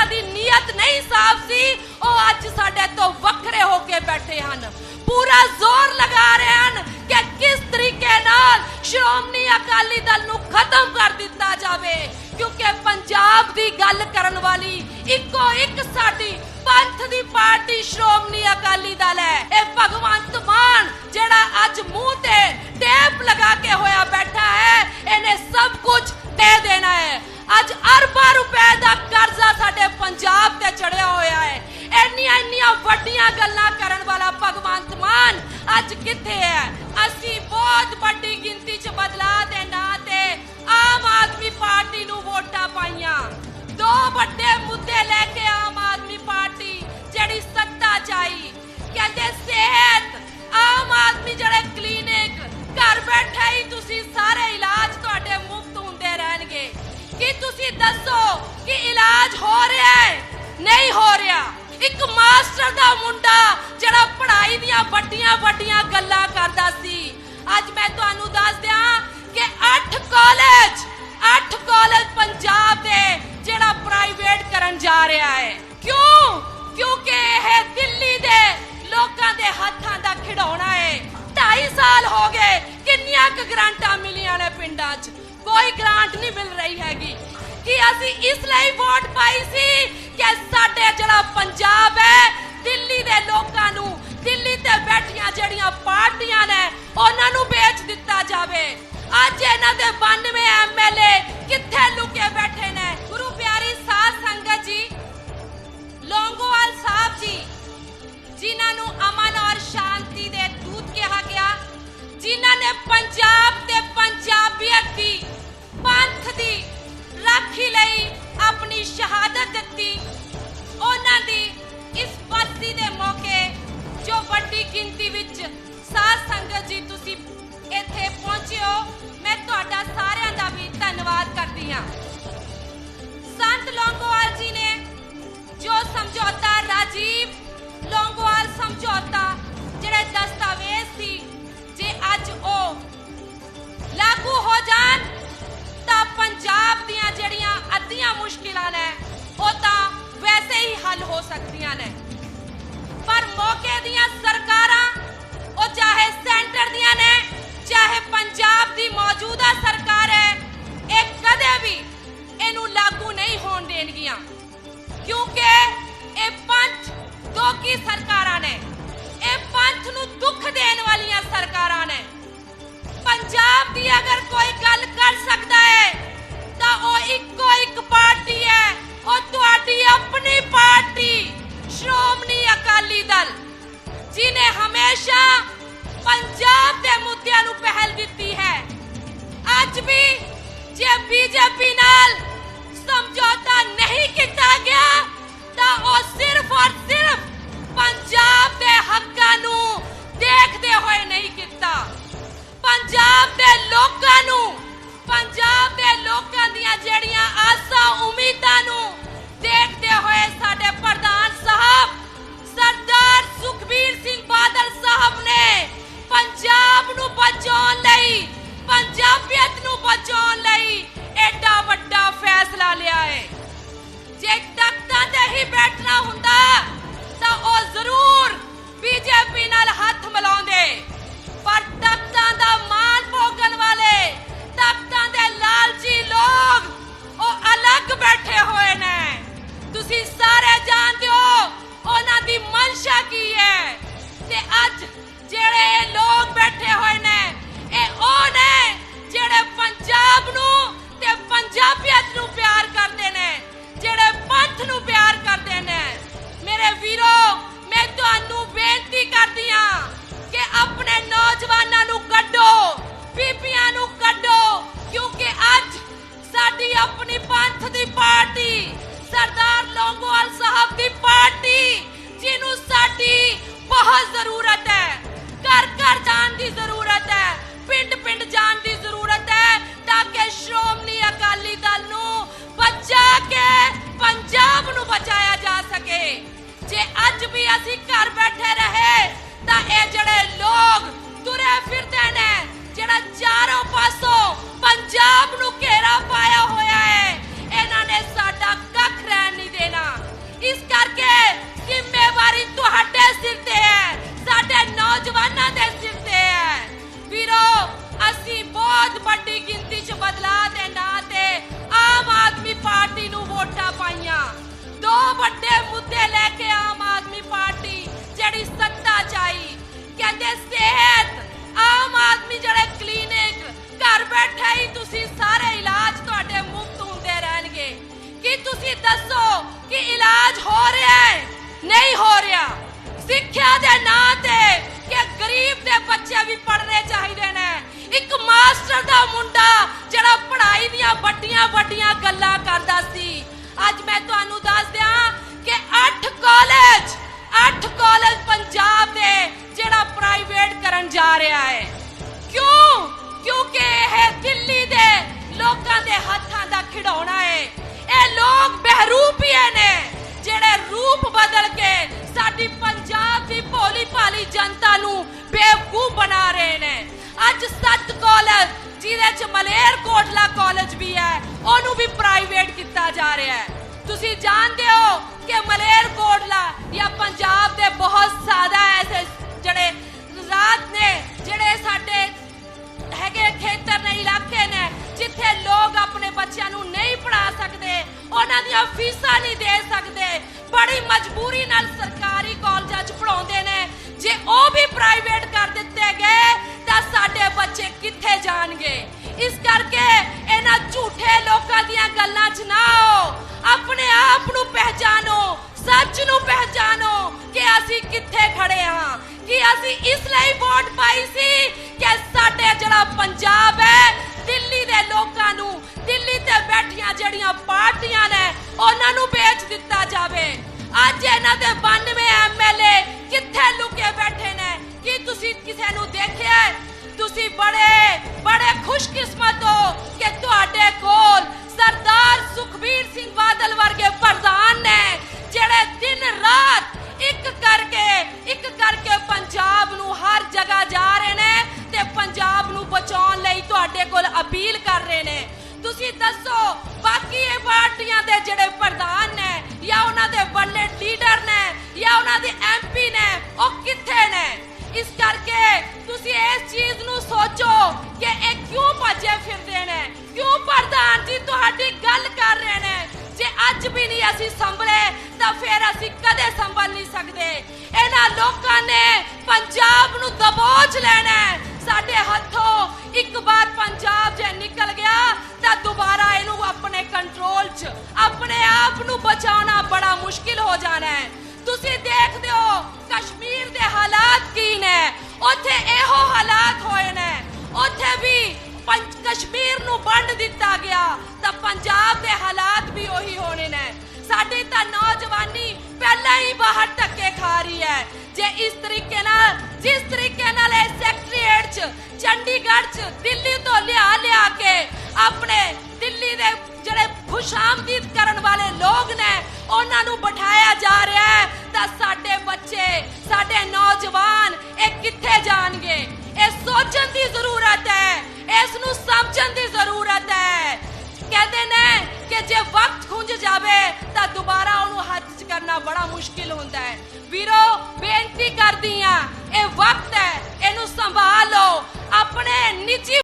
ਜਿਨ੍ਹਾਂ ਦੀ ਨੀਅਤ ਨਹੀਂ ਸਾਫ਼ ਸੀ, ਉਹ ਅੱਜ ਸਾਡੇ ਤੋਂ ਵੱਖਰੇ ਹੋ ਕੇ ਬੈਠੇ ਹਨ। ਪੂਰਾ ਜ਼ੋਰ ਲਗਾ ਰਹੇ ਹਨ ਕਿ ਕਿਸ ਤਰੀਕੇ ਨਾਲ ਸ਼੍ਰੋਮਣੀ ਅਕਾਲੀ ਦਲ ਨੂੰ ਖਤਮ ਕਰ ਦਿੱਤਾ ਜਾਵੇ, ਕਿਉਂਕਿ ਪੰਜਾਬ ਦੀ ਗੱਲ ਕਰਨ ਵਾਲੀ ਇੱਕੋ ਇੱਕ ਸਾਡੀ ਪੰਥ ਦੀ ਪਾਰਟੀ ਸ਼੍ਰੋਮਣੀ ਅਕਾਲੀ ਦਲ ਹੈ। ਇਹ ਭਗਵੰਤ ਮਾਨ ਜਿਹੜਾ ਅੱਜ ਮੂੰਹ ਤੇ ਟੇਪ ਲਗਾ ਕੇ ਹੋਇਆ ਬੈਠਾ ਹੈ, ਇਹਨੇ ਇੰਨੀਆਂ ਵੱਡੀਆਂ ਗੱਲਾਂ ਕਰਨ ਵਾਲਾ ਭਗਵੰਤ ਮਾਨ ਅੱਜ ਕਿੱਥੇ ਹੈ? ਅਸੀਂ ਬਹੁਤ ਵੱਡੀ ਗਿਣਤੀ 'ਚ ਬਦਲਾਅ ਦੇ ਨਾਂ ਤੇ ਆਮ ਆਦਮੀ ਪਾਰਟੀ ਨੂੰ ਵੋਟਾਂ ਪਾਈਆਂ। ਦੋ ਵੱਡੇ ਮੁੱਦੇ ਲੈ ਕੇ ਆਮ ਆਦਮੀ ਪਾਰਟੀ ਜਿਹੜੀ ਸੱਤਾ ਚਾਈ ਕਹਿੰਦੇ ਸਿਹਤ, ਆਮ ਆਦਮੀ ਜਿਹੜੇ ਕਲੀਨਿਕ ਘਰ ਬੈਠੇ ਹੀ ਤੁਸੀਂ ਸਾਰੇ ਇਲਾਜ ਤੁਹਾਡੇ ਮੁਫਤ ਹੁੰਦੇ ਰਹਿਣਗੇ। ਕੀ ਤੁਸੀਂ ਦੱਸੋ ਕਿ ਇਲਾਜ ਹੋ ਰਿਹਾ ਹੈ? ਨਹੀਂ ਹੋ ਰਿਹਾ। ਇੱਕ ਮਾਸਟਰ ਦਾ ਮੁੰਡਾ ਜਿਹੜਾ ਪੜ੍ਹਾਈ ਦੀਆਂ ਵੱਡੀਆਂ ਵੱਡੀਆਂ ਗੱਲਾਂ ਕਰਦਾ ਸੀ। ਅੱਜ ਮੈਂ ਤੁਹਾਨੂੰ ਦੱਸ ਦਿਆਂ ਕਿ 8 ਕਾਲਜ 8 ਕਾਲਜ ਪੰਜਾਬ ਦੇ ਜਿਹੜਾ ਪ੍ਰਾਈਵੇਟ ਕਰਨ ਜਾ ਰਿਹਾ ਹੈ। ਕਿਉਂ? ਕਿਉਂਕਿ ਇਹ ਦਿੱਲੀ ਦੇ ਲੋਕਾਂ ਦੇ ਹੱਥਾਂ ਦਾ ਖਿਡੌਣਾ ਹੈ। 2.5 ਸਾਲ ਹੋ ਗਏ, ਕਿੰਨੀਆਂ ਕੁ ਗ੍ਰਾਂਟਾਂ ਮਿਲੀਆਂ ਨੇ ਪਿੰਡਾਂ 'ਚ? ਕੋਈ ਗ੍ਰਾਂਟ ਨਹੀਂ ਮਿਲ ਰਹੀ ਹੈਗੀ। ਕਿ ਅਸੀਂ ਇਸ ਲਈ ਵੋਟ ਪਾਈ ਸੀ ਕਿ ਸਾਡੇ ਜਿਹੜਾ ਪੰਜਾਬ ਹੈ, ਦਿੱਲੀ ਦੇ ਲੋਕਾਂ ਨੂੰ, ਦਿੱਲੀ ਤੇ ਬੈਠੀਆਂ ਜਿਹੜੀਆਂ ਪਾਰਟੀਆਂ ਨੇ, ਉਹਨਾਂ ਨੂੰ ਵੇਚ ਦਿੱਤਾ ਜਾਵੇ। ਅੱਜ ਇਹਨਾਂ ਦੇ 92 ਐਮਐਲਏ ਕਿੱਥੇ ਲੁਕੇ ਬੈਠੇ ਨੇ? ਗੁਰੂ ਪਿਆਰੀ ਸਾਧ ਸੰਗਤ ਜੀ, ਲੌਂਗੋਵਾਲ ਸਾਹਿਬ ਜੀ, ਜਿਨ੍ਹਾਂ ਨੂੰ ਅਮਨ ਔਰ ਸ਼ਾਂਤੀ ਦੇ ਦੂਤ ਕਿਹਾ ਗਿਆ, ਜਿਨ੍ਹਾਂ ਨੇ ਪੰਜਾਬ ਤੇ ਪੰਜਾਬੀਅਤ ਦੀ ਆਪਣੀ ਸ਼ਹਾਦਤ ਦਿੱਤੀ। ਉਹਨਾਂ ਦੀ ਇਸ ਬਰਸੀ ਦੇ ਮੌਕੇ ਜੋ ਵੱਡੀ ਗਿਣਤੀ ਵਿੱਚ ਸਾਧ ਸੰਗਤ ਜੀ ਤੁਸੀਂ ਇੱਥੇ ਪਹੁੰਚੇ ਹੋ, ਮੈਂ ਤੁਹਾਡਾ ਸਾਰਿਆਂ ਦਾ ਵੀ ਧੰਨਵਾਦ ਕਰਦੀ ਹਾਂ। ਜਿਹੜੀਆਂ ਮੁਸ਼ਕਿਲਾਂ ਨੇ, ਉਹ ਤਾਂ ਵੈਸੇ ਹੀ ਹੱਲ ਹੋ ਸਕਦੀਆਂ ਨੇ। ਪਰ ਮੌਕੇ ਦੀਆਂ ਸਰਕਾਰਾਂ, ਉਹ ਚਾਹੇ ਸੈਂਟਰ ਦੀਆਂ ਨੇ, ਚਾਹੇ ਪੰਜਾਬ ਦੀ ਮੌਜੂਦਾ ਸਰਕਾਰ ਹੈ, ਇਹ ਕਦੇ ਵੀ ਇਹਨੂੰ ਲਾਗੂ ਨਹੀਂ ਹੋਣ ਦੇਣਗੀਆਂ। ਕਿਉਂਕਿ ਇਹ ਅਕਾਲੀ ਦਲ ਜਿਨੇ ਹਮੇਸ਼ਾ ਪੰਜਾਬ ਦੇ ਮੁੱਦਿਆਂ ਨੂੰ ਪਹਿਲ ਦਿੱਤੀ ਹੈ, ਅੱਜ ਵੀ ਜੇ ਬੀਜੇਪੀ ਨਾਲ ਸਮਝੌਤਾ ਨਹੀਂ ਕੀਤਾ ਗਿਆ, ਤਾਂ ਉਹ ਸਿਰਫ ਔਰ ਸਿਰਫ ਪੰਜਾਬ ਦੇ ਹੱਕਾਂ ਨੂੰ ਦੇਖਦੇ ਹੋਏ ਨਹੀਂ ਕੀਤਾ। ਪੰਜਾਬ ਦੇ ਲੋਕਾਂ ਨੂੰ, ਪੰਜਾਬ ਦੇ ਲੋਕਾਂ ਦੀਆਂ ਜਿਹੜੀਆਂ ਆਸਾਂ ਉਮੀਦਾਂ ਨੂੰ ਪੰਜਾਬ ਨੂੰ ਬਚਾਉਣ ਲਈ, ਪੰਜਾਬੀਅਤ ਨੂੰ ਬਚਾਉਣ ਲਈ ਐਡਾ ਵੱਡਾ ਫੈਸਲਾ ਲਿਆ ਹੈ। ਜੇ ਤਖਤਾਂ ਤੇ ਹੀ ਬੈਠਣਾ ਹੁੰਦਾ ਆਪਣੀ ਪੰਥ ਦੀ ਪਾਰਟੀ ਸਰਦਾਰ ਲੌਂਗੋਵਾਲ ਸਾਹਿਬ ਦੀ ਪਾਰਟੀ ਜਿਹਨੂੰ ਸਾਡੀ ਬਹੁਤ ਜ਼ਰੂਰਤ ਹੈ ਘਰ ਘਰ ਜਾਣ ਦੀ ਜ਼ਰੂਰਤ ਹੈ ਪਿੰਡ ਪਿੰਡ ਜਾਣ ਦੀ ਜ਼ਰੂਰਤ ਹੈ ਤਾਂ ਕਿ ਸ਼੍ਰੋਮਣੀ ਅਕਾਲੀ ਦਲ ਨੂੰ ਬਚਾ ਕੇ ਪੰਜਾਬ ਨੂੰ ਬਚਾਇਆ ਜਾ ਸਕੇ ਜੇ ਅੱਜ ਵੀ ਅਸੀਂ ਘਰ ਬੈਠੇ ਰਹੇ ਤਾਂ ਇਹ ਜਿਹੜੇ ਲੋਕ ਤੁਰੇ ਫਿਰਦੇ ਨੇ ਜਿਹੜਾ ਚਾਰੋਂ ਪਾਸੋਂ ਪੰਜਾਬ ਨੂੰ ਇਸ ਕਰਕੇ ਜ਼ਿੰਮੇਵਾਰੀ ਤੁਹਾਡੇ ਸਿਰ ਤੇ ਹੈ। ਸਾਡੇ ਨੌਜਵਾਨਾਂ ਦੇ ਸਿਰ ਤੇ ਹੈ। ਵੀਰੋ, ਅਸੀਂ ਬਹੁਤ ਵੱਡੀ ਗਿਣਤੀ 'ਚ ਬਦਲਾਅ ਦੇ ਨਾਂ ਤੇ ਆਮ ਆਦਮੀ ਪਾਰਟੀ ਨੂੰ ਵੋਟਾਂ ਪਾਈਆਂ। ਦੋ ਵੱਡੇ ਮੁੱਦੇ ਲੈ ਕੇ ਸਿੱਖਿਆ ਦੇ ਨਾਂ ਤੇ ਕਿ ਗਰੀਬ ਦੇ ਬੱਚੇ ਵੀ ਪੜ੍ਹਨੇ ਚਾਹੀਦੇ ਨੇ। ਇੱਕ ਮਾਸਟਰ ਦਾ ਮੁੰਡਾ ਜਿਹੜਾ ਪੜ੍ਹਾਈ ਦੀਆਂ ਵੱਡੀਆਂ ਵੱਡੀਆਂ ਗੱਲਾਂ ਕਰਦਾ ਸੀ। ਅੱਜ ਮੈਂ ਤੁਹਾਨੂੰ ਦੱਸ ਦਿਆਂ ਕਿ 8 ਕਾਲਜ 8 ਕਾਲਜ ਪੰਜਾਬ ਦੇ ਜਿਹੜਾ ਪ੍ਰਾਈਵੇਟ ਕਰਨ ਜਾ ਰਿਹਾ ਹੈ। ਕਿਉਂ? ਕਿਉਂਕਿ ਇਹ ਦਿੱਲੀ ਦੇ ਲੋਕਾਂ ਦੇ ਹੱਥਾਂ ਦਾ ਖਿਡੌਣਾ ਹੈ। ਇਹ ਲੋਕ ਬਹਿਰੂਪੀਏ ਨੇ ਜਿਹੜੇ ਰੂਪ ਬਦਲ ਕੇ ਸਾਡੀ ਪੰਜਾਬ ਦੀ ਭੋਲੀ ਭਾਲੀ ਜਨਤਾ ਨੂੰ ਬੇਵਕੂਫ ਬਣਾ ਰਹੇ ਨੇ। ਅੱਜ ਸੱਤ ਕਾਲਜ ਜਿਹਦੇ ਚ ਮਲੇਰ ਕੋਟਲਾ ਕਾਲਜ ਵੀ ਹੈ, ਉਹਨੂੰ ਵੀ ਪ੍ਰਾਈਵੇਟ ਕੀਤਾ ਜਾ ਰਿਹਾ ਹੈ। ਤੁਸੀਂ ਜਾਣਦੇ ਹੋ ਕਿ ਮਲੇਰ ਕੋਟਲਾ ਜਾਂ ਪੰਜਾਬ ਦੇ ਬਹੁਤ ਜ਼ਿਆਦਾ ਐਸੇ ਜਿਹੜੇ ਰਾਤ ਨੇ, ਜਿਹੜੇ ਸਾਡੇ ਉਹਨਾਂ ਦੀਆਂ ਫੀਸਾਂ ਨਹੀਂ ਦੇ ਸਕਦੇ। ਬੜੀ ਮਜਬੂਰੀ ਨਾਲ ਸਰਕਾਰੀ ਕਾਲਜਾਂ 'ਚ ਪੜਾਉਂਦੇ ਨੇ। ਜੇ ਉਹ ਵੀ ਪ੍ਰਾਈਵੇਟ ਕਰ ਦਿੱਤੇ ਗਏ, ਤਾਂ ਸਾਡੇ ਬੱਚੇ ਕਿੱਥੇ ਜਾਣਗੇ? ਇਸ ਕਰਕੇ ਇਹਨਾਂ ਝੂਠੇ ਲੋਕਾਂ ਦੀਆਂ ਗੱਲਾਂ 'ਚ ਨਾ ਆਓ। ਆਪਣੇ ਆਪ ਨੂੰ ਪਹਿਚਾਨੋ, ਸੱਚ ਨੂੰ ਪਹਿਚਾਨੋ ਕਿ ਅਸੀਂ ਕਿੱਥੇ ਖੜੇ ਹਾਂ। ਕਿ ਅਸੀਂ ਇਸ ਲਈ ਵੋਟ ਪਾਈ ਸੀ ਕਿ ਸਾਡੇ ਜਿਹੜਾ ਪੰਜਾਬ ਹੈ ਦੇ ਲੋਕਾਂ ਨੂੰ ਦਿੱਲੀ ਤੇ ਬੈਠੀਆਂ ਜਿਹੜੀਆਂ ਪਾਰਟੀਆਂ ਨੇ, ਉਹਨਾਂ ਨੂੰ ਵੇਚ ਦਿੱਤਾ ਜਾਵੇ। ਅੱਜ ਇਹਨਾਂ ਦੇ 92 ਐਮਐਲਏ ਕਿੱਥੇ ਲੁਕੇ ਬੈਠੇ ਨੇ? ਕੀ ਤੁਸੀਂ ਕਿਸੇ ਨੂੰ ਦੇਖਿਆ ਤੁਸੀਂ ਬੜੇ ਬੜੇ ਖੁਸ਼ਕਿਸਮਤ ਹੋ ਕਿ ਤੁਹਾਡੇ ਕੋਲ ਸਰਦਾਰ ਸੁਖਬੀਰ ਸਿੰਘ ਬਾਦਲ ਵਰਗੇ ਇਸ ਕਰਕੇ ਤੁਸੀਂ ਇਸ ਚੀਜ਼ ਨੂੰ ਸੋਚੋ ਕਿ ਇਹ ਕਿਉਂ ਭੱਜੇ ਫਿਰਦੇ ਨੇ? ਕਿਉਂ ਪ੍ਰਧਾਨ ਜੀ ਤੁਹਾਡੀ ਗੱਲ ਕਰ ਰਹੇ ਨੇ? ਜੇ ਅੱਜ ਵੀ ਨਹੀਂ ਅਸੀਂ ਸੰਭਲੇ, ਤਾਂ ਫਿਰ ਅਸੀਂ ਕਦੇ ਸੰਭਲ ਨਹੀਂ ਸਕਦੇ। ਇਹਨਾਂ ਲੋਕਾਂ ਨੇ ਪੰਜਾਬ ਨੂੰ ਦਬੋਚ ਲੈਣਾ ਸਾਡੇ ਹੱਥੋਂ ਇੱਕ ਵਾਰ ਪੰਜਾਬ ਜੇ ਨਿਕਲ ਗਿਆ, ਤਾਂ ਦੁਬਾਰਾ ਇਹਨੂੰ ਆਪਣੇ ਕੰਟਰੋਲ 'ਚ, ਆਪਣੇ ਆਪ ਨੂੰ ਬਚਾਉਣਾ ਬੜਾ ਮੁਸ਼ਕਿਲ ਹੋ ਜਾਣਾ ਹੈ। ਤੁਸੀਂ ਦੇਖਦੇ ਹੋ ਕਸ਼ਮੀਰ ਨੂੰ ਵੰਡ ਦਿੱਤਾ ਗਿਆ, ਤਾਂ ਪੰਜਾਬ ਦੇ ਹਾਲਾਤ ਵੀ ਉਹੀ ਹੋਣੇ ਨੇ। ਸਾਡੀ ਤਾਂ ਨੌਜਵਾਨੀ ਪਹਿਲਾਂ ਹੀ ਬਾਹਰ ਧੱਕੇ ਖਾ ਰਹੀ ਹੈ। ਜੇ ਇਸ ਤਰੀਕੇ ਨਾਲ, ਜਿਸ ਤਰੀਕੇ ਨਾਲ ਇਹ ਸੈਕਟਰੀਏਟ ਚ, ਚੰਡੀਗੜ੍ਹ ਚ ਦਿੱਲੀ ਤੋਂ ਲਿਆ ਲਿਆ ਕੇ ਆਪਣੇ ਦਿੱਲੀ ਦੇ ਜਿਹੜੇ ਖੁਸ਼ਾਮਦੀਦ ਕਰਨ ਵਾਲੇ ਲੋਕ ਨੇ, ਉਹਨਾਂ ਨੂੰ ਬਿਠਾਇਆ ਜਾ ਰਿਹਾ ਹੈ, ਤਾਂ ਸਾਡੇ ਬੱਚੇ, ਸਾਡੇ ਨੌਜਵਾਨ ਇਹ ਕਿੱਥੇ ਜਾਣਗੇ? ਇਹ ਸੋਚਣ ਦੀ ਜ਼ਰੂਰਤ ਹੈ। ਇਸ ਨੂੰ ਸਮਝਣ ਦੀ ਜ਼ਰੂਰਤ ਹੈ। ਕਹਿੰਦੇ ਨੇ ਕਿ ਜੇ ਵਕਤ ਖੁੰਝ ਜਾਵੇ, ਤਾਂ ਦੁਬਾਰਾ ਉਹਨੂੰ ਹੱਥ 'ਚ ਕਰਨਾ ਬੜਾ ਮੁਸ਼ਕਿਲ ਹੁੰਦਾ ਹੈ। ਵੀਰੋ, ਬੇਨਤੀ ਕਰਦੀ ਆ ਇਹ ਵਕਤ ਹੈ, ਇਹਨੂੰ ਸੰਭਾਲ ਲਓ। ਆਪਣੇ ਨਿੱਜੀ